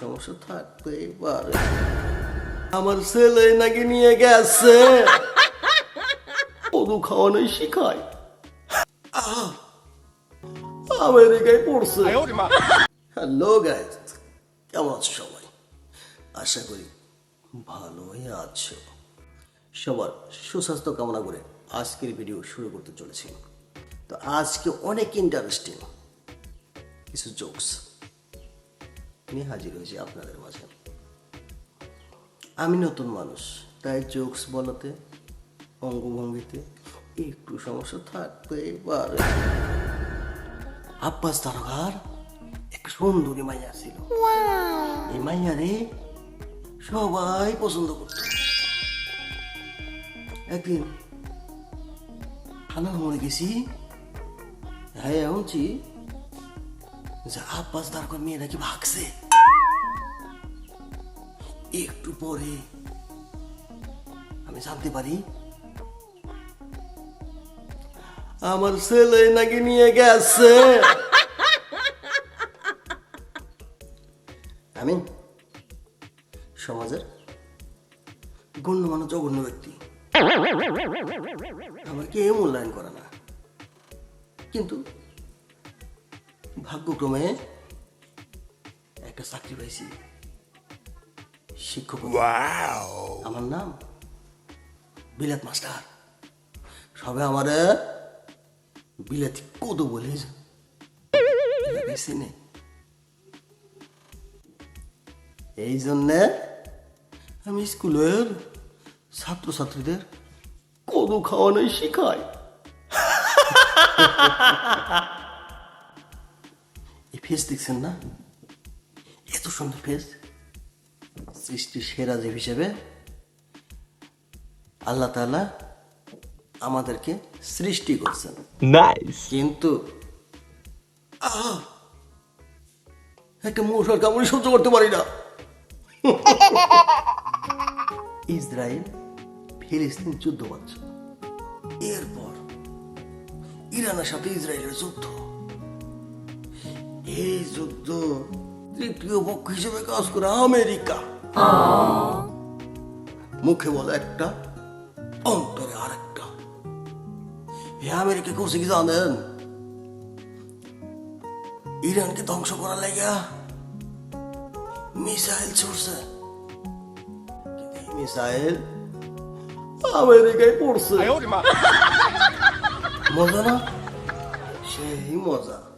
সমস্যা থাকতেই পারে। আমার ছেলে নাকি নিয়ে গেছে। মধু খাওয়ানোই শিখায়। আমেরিকায় পড়ছে। হ্যালো গাইজ কেমন আছো সবাই? আশা করি ভালোই আছো। সবার সুস্বাস্থ্য কামনা করে আজকের ভিডিও শুরু করতে চলেছি। তো আজকে অনেক ইন্টারেস্টিং কিছু জোকস নিয়ে হাজির হয়েছি আপনাদের মাঝে। আমি নতুন মানুষ তাই জোকস বলাতে অঙ্গভঙ্গিতে একটু সমস্যা থাকতেই পারে। আব্বাস তারকার এক সুন্দরী মাইয়া ছিল। এই মাইয়া রে সবাই পছন্দ করত। একদিন থানার মনে গেছি হ্যাঁ এমনছি যে আব্বাস তারকার মেয়ে নাকি ভাগছে। একটু পরে আমি জানতে পারি, আমার ছেলে নাকি নিয়ে গেছে। আমি সমাজের গণ্যমান্য জঘন্য ব্যক্তি। আমার কেউ মূল্যায়ন করে না। কিন্তু ভাগ্যক্রমে একটা চাকরি পাইছি। শিক্ষক আমার নাম বিলাত মাস্টার। সবে আমারে বিলাতি কদু বলে চিনে এই জন্যে আমি স্কুলের ছাত্রছাত্রীদের কদু খাওয়ানোই শিখাই। ফেস দেখছেন না? এত সুন্দর ফেস। সৃষ্টির সেরা জীব হিসেবে আল্লাহ তাআলা আমাদেরকে সৃষ্টি করছেন। কিন্তু একটা মশার কামড়ি সহ্য করতে পারি না। ইসরায়েল ফিলিস্তিন যুদ্ধ পাচ্ছে এরপর ইরানের সাথে ইসরায়েলের যুদ্ধ। এই যুদ্ধ তৃতীয় পক্ষ হিসেবে কাজ করে আমেরিকা। মুখে বলে একটা অন্তরে আরেকটা। এ আমেরিকা করছে কি জানেন? ইরানকে ধ্বংস করার লাগা মিসাইল ছুড়ছে। মিসাইল আমেরিকায় পড়ছে। মজা না? সেই মজা।